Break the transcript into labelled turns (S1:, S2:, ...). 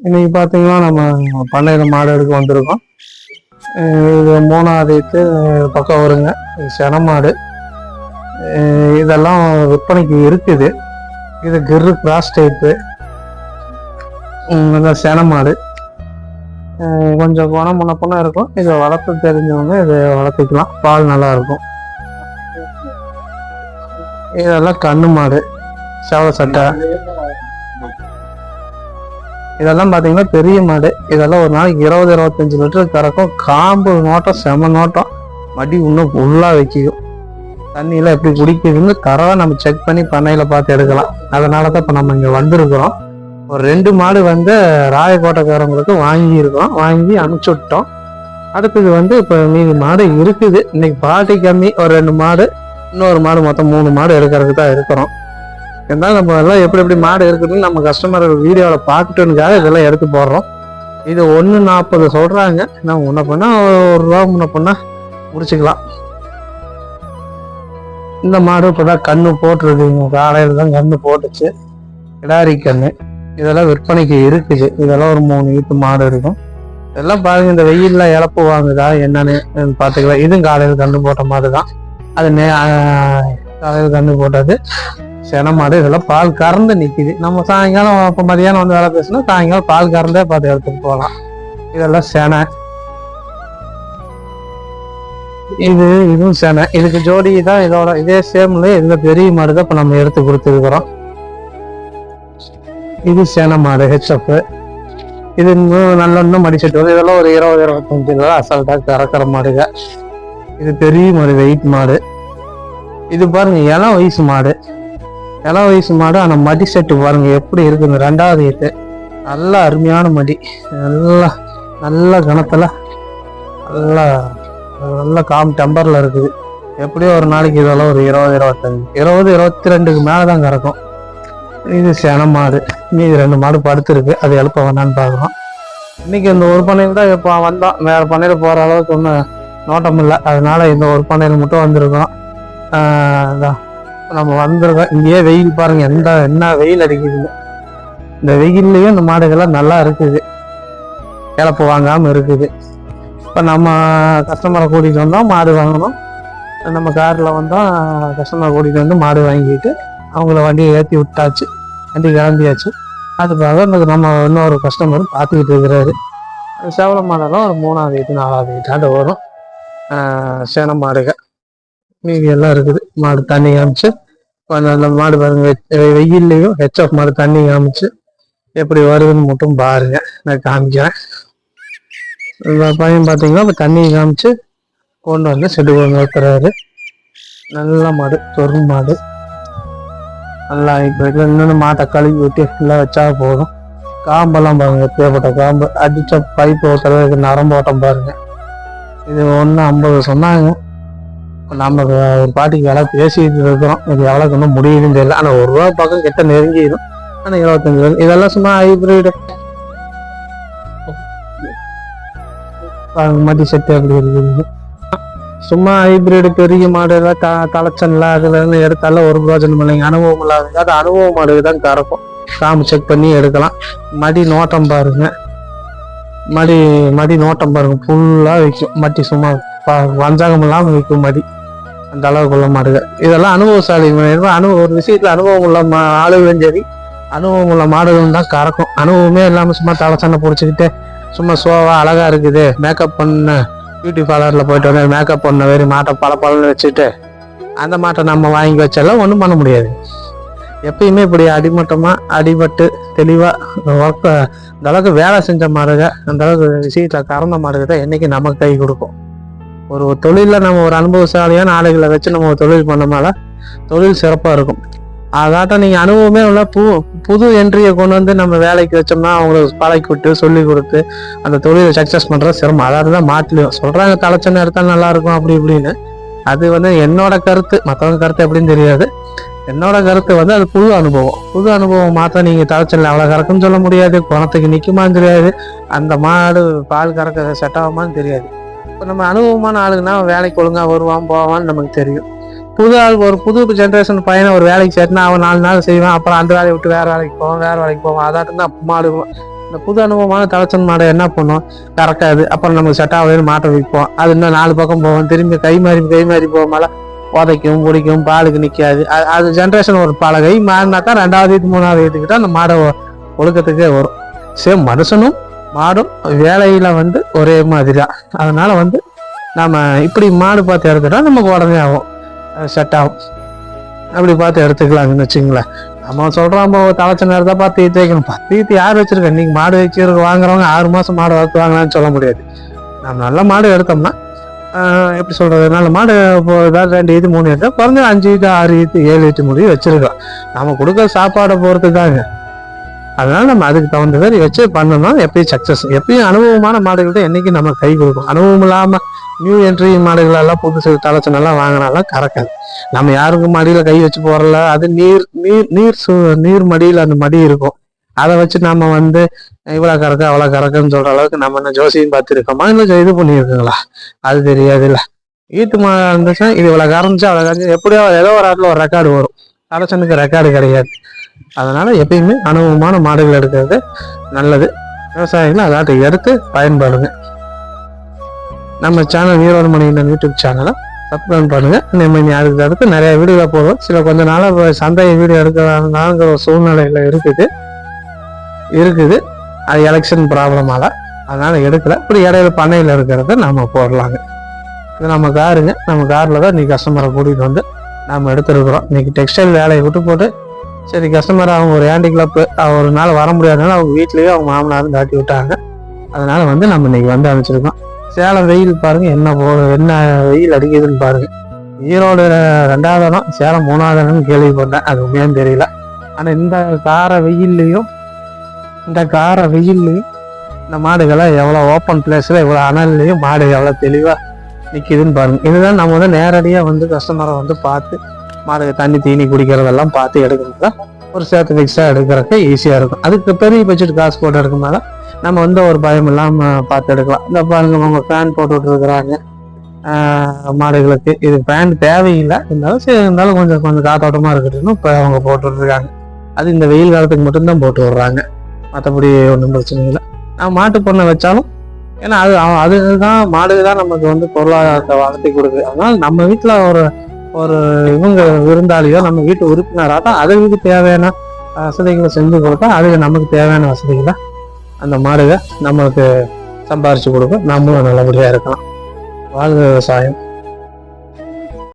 S1: இன்னைக்கு பார்த்தீங்கன்னா நம்ம பண்ணையில் மாடு எடுக்க வந்திருக்கோம். இது மூணாவது பக்கம் வருங்க. செனமாடு. சென மாடு இதெல்லாம் விற்பனைக்கு இருக்குது. இது கிரு கிராஸ் டைப்பு. இதான் சென மாடு அஹ் கொஞ்சம் குணம் முன்ன இருக்கும். இதை வளர்த்து தெரிஞ்சவங்க இதை வளர்த்துக்கலாம். பால் நல்லா இருக்கும். இதெல்லாம் கண்ணு மாடு சேவல சட்டை. இதெல்லாம் பார்த்தீங்கன்னா பெரிய மாடு. இதெல்லாம் ஒரு நாளைக்கு இருபது இருபத்தஞ்சு லிட்டர் கறக்கும். காம்பு நோட்டம் செம நோட்டம். மடி இன்னும் ஃபுல்லாக வைக்கும் தண்ணியெல்லாம் எப்படி குடிக்குதுன்னு தரவை நம்ம செக் பண்ணி பண்ணையில் பார்த்து எடுக்கலாம். அதனால தான் இப்போ நம்ம இங்கே வந்திருக்கிறோம். ஒரு ரெண்டு மாடு வந்து ராயக்கோட்டைக்காரங்களுக்கு வாங்கியிருக்கோம். வாங்கி அனுப்பிச்சு விட்டோம் அடுத்தது வந்து இப்போ மீதி மாடு இருக்குது. இன்னைக்கு பாட்டி கம்மி. ஒரு ரெண்டு மாடு. இன்னொரு மாடு மொத்தம் மூணு மாடு எடுக்கிறதுக்கு தான் இருக்கிறோம். இருந்தாலும் நம்ம எல்லாம் எப்படி எப்படி மாடு இருக்குதுன்னு நம்ம கஸ்டமர் வீடியோவில் பார்க்கட்டுனுக்காக இதெல்லாம் எடுத்து போடுறோம். இது ஒன்று நாற்பது சொல்கிறாங்க நான் முன்ன பண்ணால் ஒரு ரூபா முன்ன பண்ணால் முடிச்சுக்கலாம். இந்த மாடு இப்போ தான் கண்ணு போட்டிருக்குங்க காலையில் தான் கண்ணு போட்டுச்சு. கிடாரி கண்ணு. இதெல்லாம் விற்பனைக்கு இருக்குது. இதெல்லாம் ஒரு மூணு வீட்டு மாடு இருக்கும். இதெல்லாம் பாருங்கள் இந்த வெயிலில் இழப்பு வாங்குதா என்னன்னு பார்த்துக்கலாம். இதுவும் காலையில் கண்ணு போட்ட மாடு தான் அது நே காலையில் கண்ணு போட்டது சென மாடு இதெல்லாம் பால் கறந்து நிக்குது. நம்ம சாயங்காலம் இப்போ மதியானம் வந்து வேலை பேசினா சாயங்காலம் பால் கறந்தே பார்த்து எடுத்துட்டு போகலாம். இதெல்லாம் செனை. இது இதுவும் செனை. இதுக்கு ஜோடி தான் இதோட இதே சேம்ல இந்த பெரிய மாடு தான் இப்போ நம்ம எடுத்து கொடுத்துருக்குறோம். இது சேனை மாடு ஹெச்எஃப் இது இன்னும் நல்ல இன்னும் மடிச்சிட்டு வரும். இதெல்லாம் ஒரு இருபது இருபத்தஞ்சு ரூபா அசால்ட்டா கறக்கிற மாடுங்க. இது பெரிய மாடு வெயிட் மாடு. இது பாருங்க இளம் வயசு மாடு. இளம் வயசு மாடு ஆனால் மடி செட்டு பாருங்க எப்படி இருக்குது ரெண்டாவது எட்டு. நல்லா அருமையான மடி. நல்லா நல்ல கணத்துல நல்லா நல்லா காம் டெம்பரில் இருக்குது. எப்படியோ ஒரு நாளைக்கு இதெல்லாம் ஒரு இருபது இருபத்தஞ்சு இருபது இருபத்தி ரெண்டுக்கு மேலே தான் கறக்கும். இது சென மாடு. மீதி ரெண்டு மாடு படுத்துருக்கு. அது எழுப்ப வேணான்னு பார்க்குறோம். இன்னைக்கு இந்த ஒரு பண்ணையில் தான் இப்போ வந்தோம் வேறு பண்ணையில் போகிற அளவுக்கு ஒன்றும் நோட்டம் இல்லை அதனால இந்த ஒரு பண்ணையில் மட்டும் வந்திருக்கோம் அதான் நம்ம வந்திருக்கோம். இங்கேயே வெயில் பாருங்க. எந்த என்ன வெயில் அடிக்குதுங்க. இந்த வெயில்லையும் இந்த மாடுகள்லாம் நல்லா இருக்குது. இழப்பு வாங்காமல் இருக்குது. இப்போ நம்ம கஸ்டமரை கூட்டிகிட்டு வந்தோம் மாடு வாங்கணும். நம்ம காரில் வந்தோம் கஸ்டமரை கூட்டிகிட்டு வந்து மாடு வாங்கிட்டு அவங்கள வண்டியை ஏற்றி விட்டாச்சு. வண்டி கிளம்பியாச்சு. அதுக்காக நம்ம இன்னொரு கஸ்டமர் பார்த்துக்கிட்டு இருக்கிறாரு. அது சேவல மாடெல்லாம் ஒரு மூணாவது எட்டு நாலாவது எட்டாண்டு வரும். சேன மாடுக. மீதி எல்லாம் இருக்குது. மாடு தண்ணி காமிச்சு நல்ல அந்த மாடு பாருங்க வெ- வெயில்லையும் ஹெச்எஃப் மாடு தண்ணி காமிச்சு எப்படி வருதுன்னு மட்டும் பாருங்க. நான் காமிக்கிறேன். பையன் பார்த்தீங்கன்னா இப்போ தண்ணி காமிச்சு கொண்டு வந்து செடி கொண்டு வைக்கிறாரு நல்ல மாடு தொரும் மாடு. நல்லா இப்போ இன்னொன்று மாட்டை கழுவி ஊட்டி ஃபுல்லாக வச்சா போதும். காம்பெல்லாம் பாருங்க தேவைப்பட்ட காம்பு. அடிச்ச பைப் ஓட்டுறதுக்கு நரம்பு ஓட்டம் பாருங்க. இது ஒன்று ஐம்பது சொன்னாங்க. நம்ம ஒரு பாட்டிக்கு வேலை பேசிட்டு இருக்கிறோம். இது எவ்வளோக்கு ஒன்றும் முடியுதுன்னு தெரியல. ஆனால் ஒரு ரூபா பக்கம் கிட்ட நெருங்கிடும். ஆனால் இருபத்தஞ்சு ரூபா இதெல்லாம் சும்மா ஹைப்ரிடு மடி செட்டு அப்படி இருக்குது சும்மா ஹைபிரிடு பெரிய மாடு எல்லாம் த தலைச்சன்ல அதுலேருந்து எடுத்தாலும் ஒரு பிரோஜனம் இல்லைங்க அனுபவம் இல்லாதவங்க. அது அனுபவ மாடுக்கு தான் கறக்கும். காம்பு செக் பண்ணி எடுக்கலாம். மடி நோட்டம் பாருங்க. மடி மடி நோட்டம் பாருங்க ஃபுல்லா வைக்கும். மட்டி சும்மா ப- வஞ்சகம் இல்லாம வைக்கும் மடி. அந்த அளவுக்கு உள்ள மாடுகள் இதெல்லாம் அனுபவசாலி அனுபவம் ஒரு விஷயத்துல அனுபவம் உள்ள மா ஆளுகளும் சரி அனுபவம் உள்ள மாடுகளும் தான் கறக்கும். அனுபவமே இல்லாம சும்மா தலைச்சண்டை பிடிச்சிக்கிட்டு சும்மா சோவா அழகா இருக்குது. மேக்கப் பண்ண பியூட்டி பார்லரில் போயிட்டு வந்து மேக்கப் பண்ண வேறு மாட்டை பல பலன்னு வச்சுட்டு அந்த மாட்டை நம்ம வாங்கி வச்சாலும் ஒன்றும் பண்ண முடியாது. எப்பயுமே இப்படி அடிமட்டமாக அடிபட்டு தெளிவாக ஒர்க் அந்த அளவுக்கு வேலை செஞ்ச மாடுக அந்த அளவுக்கு விஷயத்தில் கறந்த மாடுக தான் என்றைக்கு நமக்கு கை கொடுக்கும். ஒரு தொழிலில் நம்ம ஒரு அனுபவசாலியான ஆளுகளை வச்சு நம்ம ஒரு தொழில் பண்ணனால தொழில் சிறப்பாக இருக்கும். அதாட்டம் நீங்கள் அனுபவமே உள்ள பு புது என்ட்ரியை கொண்டு வந்து நம்ம வேலைக்கு வச்சோம்னா அவங்களுக்கு பழக்கி விட்டு சொல்லி கொடுத்து அந்த தொழிலை சக்ஸஸ் பண்ணுறது சிரமம். அதாவது தான் மாட்டிலையும் சொல்கிறாங்க தலைச்சனை எடுத்தால் நல்லா இருக்கும் அப்படி இப்படின்னு. அது வந்து என்னோட கருத்து. மற்றவங்க கருத்து எப்படின்னு தெரியாது. என்னோட கருத்து வந்து அது புது அனுபவம். புது அனுபவம் மாத்திரம் நீங்கள் தலைச்சல அவ்வளோ கறக்குன்னு சொல்ல முடியாது. குணத்துக்கு நிற்குமான்னு தெரியாது. அந்த மாடு பால் கறக்க செட் ஆகுமான்னு தெரியாது. இப்போ நம்ம அனுபவமான ஆளுங்கன்னா வேலைக்கு ஒழுங்கா வருவான் போவான்னு நமக்கு தெரியும். புது ஆள் ஒரு புது ஜென்ரேஷன் பையனை ஒரு வேலைக்கு சேர்த்துனா அவன் நாலு நாள் செய்வான். அப்புறம் அந்த வேலையை விட்டு வேற வேலைக்கு போவான் வேற வேலைக்கு போவான். அதாட்டம் தான் மாடு. இந்த புது அனுபவமான தலைச்சன் மாடை என்ன பண்ணும்? கறக்காது. அப்புறம் நமக்கு செட் ஆகுதுன்னு மாட்டை விற்போம் அது இன்னும் நாலு பக்கம் போவோம் திரும்பி கை மாறி கை மாறி போகும்போல உதைக்கும் பிடிக்கும் பாலுக்கு நிற்காது அது ஜென்ரேஷன் ஒரு பலகை மாறினாக்கா ரெண்டாவது இது மூணாவது இதுக்கிட்ட அந்த மாடை ஒழுக்கத்துக்கே வரும். சேம் மனுஷனும் மாடும் வேலையில் வந்து ஒரே மாதிரி தான் அதனால வந்து நம்ம இப்படி மாடு பார்த்து எடுத்துட்டா நமக்கு உடனே ஆகும். செட் ஆகும். அப்படி பார்த்து எடுத்துக்கலாங்கன்னு வச்சுங்களேன். நம்ம சொல்கிறோம் தலைச்ச நேரத்தை பார்த்து ஈத்து வைக்கணும் பத்து ஈத்து யார் வச்சுருக்கேன் நீங்கள் மாடு வச்சுருக்க வாங்குறவங்க ஆறு மாதம் மாடு வளர்த்து வாங்கலாம்னு சொல்ல முடியாது. நம்ம நல்ல மாடு எடுத்தோம்னா எப்படி சொல்கிறதுனால நல்ல மாடு இப்போ ரெண்டு இது மூணு எடுத்தால் குறைஞ்ச அஞ்சு இது ஆறு இது ஏழு எட்டு முடிவு வச்சுருக்கோம். நம்ம கொடுக்குற சாப்பாடை பொறுத்து தாங்க அதனால் நம்ம அதுக்கு தகுந்த மாதிரி வச்சு பண்ணோம்னா எப்பயும் சக்ஸஸ் எப்பயும் அனுபவமான மாடுகள்கிட்ட என்றைக்கும் நம்ம கை கொடுக்கும் அனுபவம் இல்லாமல் நியூ என்ட்ரி மாடுகளெல்லாம் புதுசு தலைச்சனெல்லாம் வாங்கினாலாம் கறக்காது. நம்ம யாருக்கும் மடியில் கை வச்சு போகிறல அது நீர் நீர் நீர் சு நீர் மடியில் அந்த மடி இருக்கும். அதை வச்சு நம்ம வந்து இவ்வளோ கறக்கு அவ்வளோ கறக்குன்னு சொல்கிற அளவுக்கு நம்ம என்ன ஜோசியம் பார்த்துருக்கோமா? இல்லை இது பண்ணியிருக்கோங்களா? அது தெரியாது இல்லை. ஈட்டு மழை இருந்துச்சுன்னா இது இவ்வளோ கறந்துச்சு அவ்வளோ கறந்து எப்படியோ ஏதோ ஒரு இடத்துல ஒரு ரெக்கார்டு வரும். அரசனுக்கு ரெக்கார்டு கிடையாது. அதனால் எப்பயுமே அனுபவமான மாடுகள் எடுக்கிறது நல்லது. விவசாயிகள் அதாட்ட எடுத்து பயன்படுங்க. நம்ம சேனல் ஈரோடு மணியின் யூடியூப் சேனலை சப்ஸ்கிரைப் பண்ணுங்க. நம்ம இனி அதுக்கு அடுத்து நிறைய வீடியோ போடுவோம். சில கொஞ்ச நாளாக சந்தை வீடியோ எடுக்கிறாங்கிற ஒரு சூழ்நிலையில் இருக்குது. இருக்குது. அது எலெக்ஷன் ப்ராப்ளமால அதனால் எடுக்கல. இப்படி இடையில பண்ணையில் இருக்கிறத நம்ம போடலாங்க. இது நம்ம காருங்க. நம்ம காரில் தான் இன்றைக்கி கஸ்டமரை கூட்டிகிட்டு வந்து நாம் எடுத்துருக்குறோம். இன்றைக்கி டெக்ஸ்டைல் வேலையை விட்டு போட்டு சரி கஸ்டமர் அவங்க ஒரு ஹேண்டி கிளப் ஒரு நாள் வர முடியாதனால அவங்க வீட்லேயே அவங்க மாமனாரும் தாட்டி விட்டாங்க. அதனால் வந்து நம்ம இன்னைக்கு வந்து அனுப்பிச்சிருக்கோம். சேலம் வெயில் பாருங்க. என்ன போ என்ன வெயில் அடிக்குதுன்னு பாருங்கள் ஈரோடு ரெண்டாவது இடம் சேலம் மூணாவது இடம்னு கேள்விப்பட்டேன். அது உண்மையான்னு தெரியல. ஆனால் இந்த கார வெயில்லையும் இந்த கார வெயில்லையும் இந்த மாடுகளை எவ்வளோ ஓப்பன் பிளேஸில் இவ்வளோ அனல்லையும் மாடு எவ்வளோ தெளிவாக நிற்கிதுன்னு பாருங்கள் இதுதான் நம்ம வந்து நேரடியாக வந்து கஸ்டமரை வந்து பார்த்து மாடுக்கு தண்ணி தீனி குடிக்கிறதெல்லாம் பார்த்து எடுக்கிறது தான் ஒரு சேர்த்து ஃபிக்ஸாக எடுக்கிறதுக்கு ஈஸியாக இருக்கும். அதுக்கு பெரிய பட்ஜெட் காசு போட்டு எடுக்கனால நம்ம வந்து ஒரு பயம் இல்லாமல் பார்த்து எடுக்கலாம். இந்த பாருங்க அவங்க ஃபேன் போட்டு விட்டுருக்குறாங்க. மாடுகளுக்கு. இது ஃபேன் தேவையில்லை. இருந்தாலும் சரி இருந்தாலும் கொஞ்சம் கொஞ்சம் காத்தோட்டமாக இருக்கட்டும்னு இப்போ அவங்க போட்டு அது இந்த வெயில் காலத்துக்கு மட்டும்தான் போட்டு விடுறாங்க. மற்றபடி ஒன்றும் பிரச்சனை இல்லை. நான் மாட்டு பொண்ணை வச்சாலும் ஏன்னா அது அதுதான் மாடு தான் நமக்கு வந்து பொருளாதாரத்தை வளர்த்தி கொடுக்குது. அதனால நம்ம வீட்டில் ஒரு ஒரு இவங்க விருந்தாளியோ நம்ம வீட்டு உறுப்பினராக தான் அதுக்கு தேவையான வசதிகளை செஞ்சு கொடுத்தா அதுக்கு நமக்கு தேவையான வசதிகளை அந்த மாடுக நம்மளுக்கு சம்பாரிச்சு கொடுக்கும். நம்மளும் நல்லபடியாக இருக்கலாம். வாழ்க விவசாயம்.